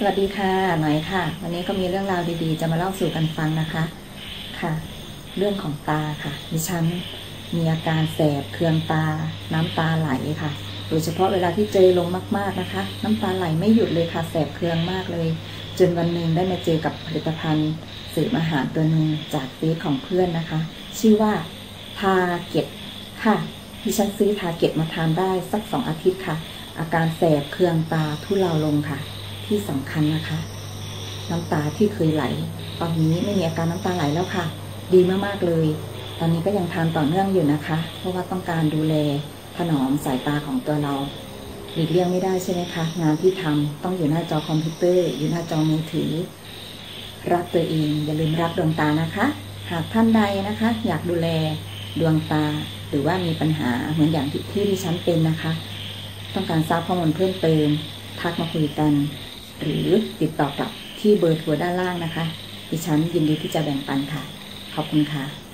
สวัสดีค่ะหน่อยค่ะ วันนี้ก็มีเรื่องราวดีๆ จะมาเล่าสู่กันฟังนะคะค่ะ เรื่องของตาค่ะดิฉันมีอาการแสบเคืองตา น้ำตาไหลค่ะ โดยเฉพาะเวลาที่เจอลงมากๆนะคะ น้ำตาไหลไม่หยุดเลยค่ะ แสบเคืองมากเลย จนวันหนึ่งได้มาเจอกับผลิตภัณฑ์เสริมอาหารตัวหนึ่งจากเฟซของเพื่อนนะคะ ชื่อว่าทาเก็ตค่ะดิฉันซื้อทาเก็ตมาทานได้สักสองอาทิตย์ค่ะ อาการแสบเคืองตาทุเลาลงค่ะ ที่สำคัญนะคะ น้ำตาที่เคยไหล ตอนนี้ไม่มีอาการน้ำตาไหลแล้วค่ะ ดีมากๆเลย ตอนนี้ก็ยังทานต่อเนื่องอยู่นะคะ เพราะว่าต้องการดูแลถนอมสายตาของตัวเราหลีกเลี่ยงไม่ได้ใช่ไหมคะ งานที่ทำต้องอยู่หน้าจอคอมพิวเตอร์ อยู่หน้าจอมือถือ รักตัวเองอย่าลืมรักดวงตานะคะ หากท่านใดนะคะ อยากดูแลดวงตาหรือว่ามีปัญหาเหมือนอย่างที่ที่ดิฉันเป็นนะคะ ต้องการทราบข้อมูลเพิ่มเติม ทักมาคุยกัน หรือติดต่อกลับที่เบอร์โทรด้านล่างนะคะ ดิฉันยินดีที่จะแบ่งปันค่ะ ขอบคุณค่ะ